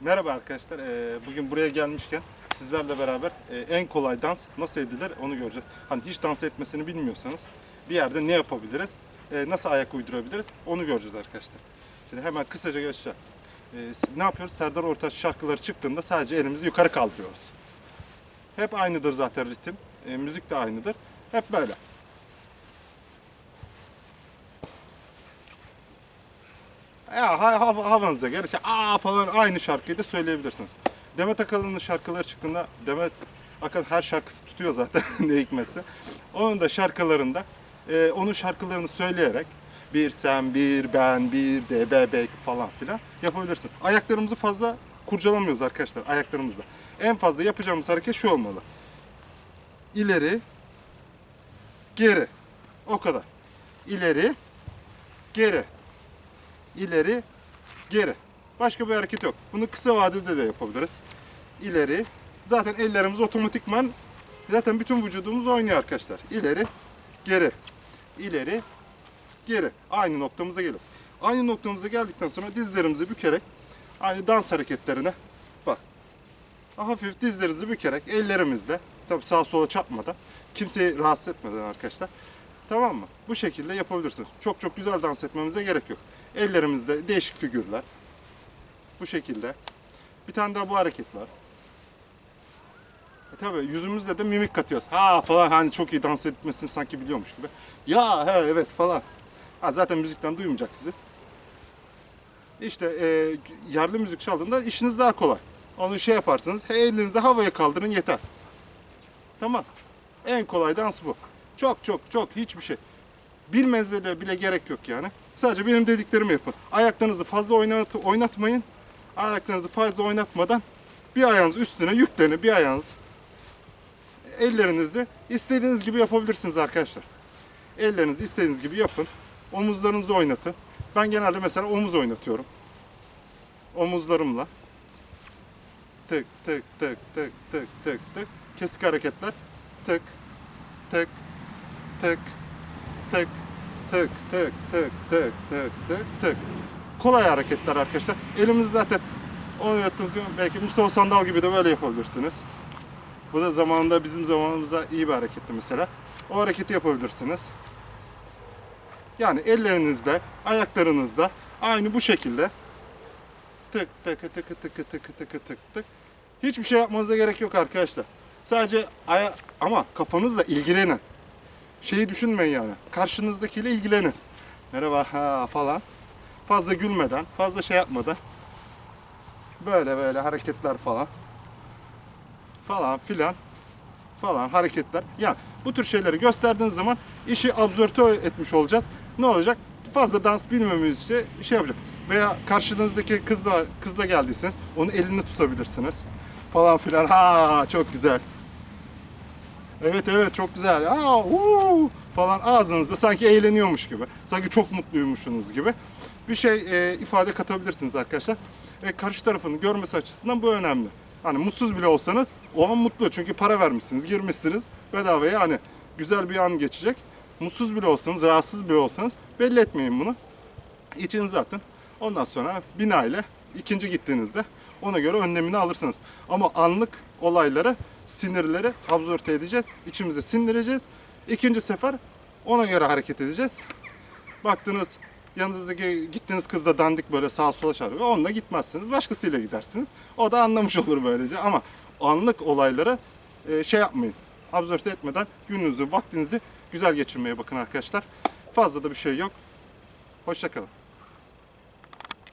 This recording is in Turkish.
Merhaba arkadaşlar. Bugün buraya gelmişken sizlerle beraber en kolay dans nasıl edilir onu göreceğiz. Hani hiç dans etmesini bilmiyorsanız bir yerde ne yapabiliriz, nasıl ayak uydurabiliriz onu göreceğiz arkadaşlar. Şimdi hemen kısaca göstereceğim. Ne yapıyoruz? Serdar Ortaç şarkıları çıktığında sadece elimizi yukarı kaldırıyoruz. Hep aynıdır zaten ritim. Müzik de aynıdır. Hep böyle. Ya ha- hav- havanıza göre işte aa falan aynı şarkıyı da söyleyebilirsiniz. Demet Akalın'ın şarkıları çıktığında Demet Akalın her şarkısı tutuyor zaten ne hikmetse. Onun da şarkılarında e, onun şarkılarını söyleyerek bir sen bir ben bir de bebek falan filan yapabilirsiniz. Ayaklarımızı fazla kurcalamıyoruz arkadaşlar ayaklarımızla. En fazla yapacağımız hareket şu olmalı. İleri geri. O kadar. İleri geri ileri, geri. Başka bir hareket yok. Bunu kısa vadede de yapabiliriz. İleri. Zaten ellerimiz otomatikman zaten bütün vücudumuz oynuyor arkadaşlar. İleri, geri. İleri, geri. Aynı noktamıza gelir. Aynı noktamıza geldikten sonra dizlerimizi bükerek aynı dans hareketlerine bak. Hafif dizlerinizi bükerek ellerimizle tabi sağa sola çarpmadan kimseyi rahatsız etmeden arkadaşlar Tamam mı? Bu şekilde yapabilirsiniz. Çok çok güzel dans etmemize gerek yok. Ellerimizde değişik figürler. Bu şekilde. Bir tane daha bu hareket var. E tabii yüzümüzle de mimik katıyoruz. Ha falan hani çok iyi dans etmesini sanki biliyormuş gibi. Ya he evet falan. Ha, zaten müzikten duymayacak sizi. İşte e, yerli müzik çaldığında işiniz daha kolay. Onu şey yaparsınız, he, elinizi havaya kaldırın yeter. Tamam. En kolay dans bu. Çok çok çok hiçbir şey. Bilmenize de bile gerek yok yani. Sadece benim dediklerimi yapın. Ayaklarınızı fazla oynat, oynatmayın. Ayaklarınızı fazla oynatmadan bir ayağınız üstüne yüklenin, bir ayağınız ellerinizi istediğiniz gibi yapabilirsiniz arkadaşlar. Ellerinizi istediğiniz gibi yapın. Omuzlarınızı oynatın. Ben genelde mesela omuz oynatıyorum. Omuzlarımla. Tık tık tık tık tık tık tık. Kesik hareketler. Tık tık tık tık tık tık tık tık tık tık tık. Kolay hareketler arkadaşlar. Elimizi zaten oynattığımız gibi belki Mustafa Sandal gibi de böyle yapabilirsiniz. Bu da zamanında bizim zamanımızda iyi bir hareketti mesela. O hareketi yapabilirsiniz. Yani ellerinizle, ayaklarınızla aynı bu şekilde tık tık tık tık tık tık tık tık tık. Hiçbir şey yapmanıza gerek yok arkadaşlar. Sadece aya ama kafanızla ilgilenin. Şeyi düşünmeyin yani. Karşınızdakiyle ilgilenin. Merhaba ha falan. Fazla gülmeden, fazla şey yapmadan. Böyle böyle hareketler falan. Falan filan. Falan hareketler. Yani bu tür şeyleri gösterdiğiniz zaman işi absorte etmiş olacağız. Ne olacak? Fazla dans bilmemiz için şey yapacak. Veya karşınızdaki kızla, kızla geldiyseniz onun elini tutabilirsiniz. Falan filan. Ha çok güzel. Evet evet çok güzel. Aa, uuu falan ağzınızda sanki eğleniyormuş gibi. Sanki çok mutluymuşsunuz gibi. Bir şey e, ifade katabilirsiniz arkadaşlar. E, karşı tarafın görmesi açısından bu önemli. Hani mutsuz bile olsanız o an mutlu. Çünkü para vermişsiniz, girmişsiniz bedavaya hani güzel bir an geçecek. Mutsuz bile olsanız, rahatsız bile olsanız belli etmeyin bunu. İçinize atın. Ondan sonra bina ile ikinci gittiğinizde ona göre önlemini alırsınız. Ama anlık olayları, sinirleri absorte edeceğiz. içimize sindireceğiz. İkinci sefer ona göre hareket edeceğiz. Baktınız yanınızdaki gittiğiniz kız da dandik böyle sağa sola çağırıyor. Onunla gitmezsiniz. Başkasıyla gidersiniz. O da anlamış olur böylece. Ama anlık olayları e, şey yapmayın. Absorte etmeden gününüzü, vaktinizi güzel geçirmeye bakın arkadaşlar. Fazla da bir şey yok. Hoşçakalın.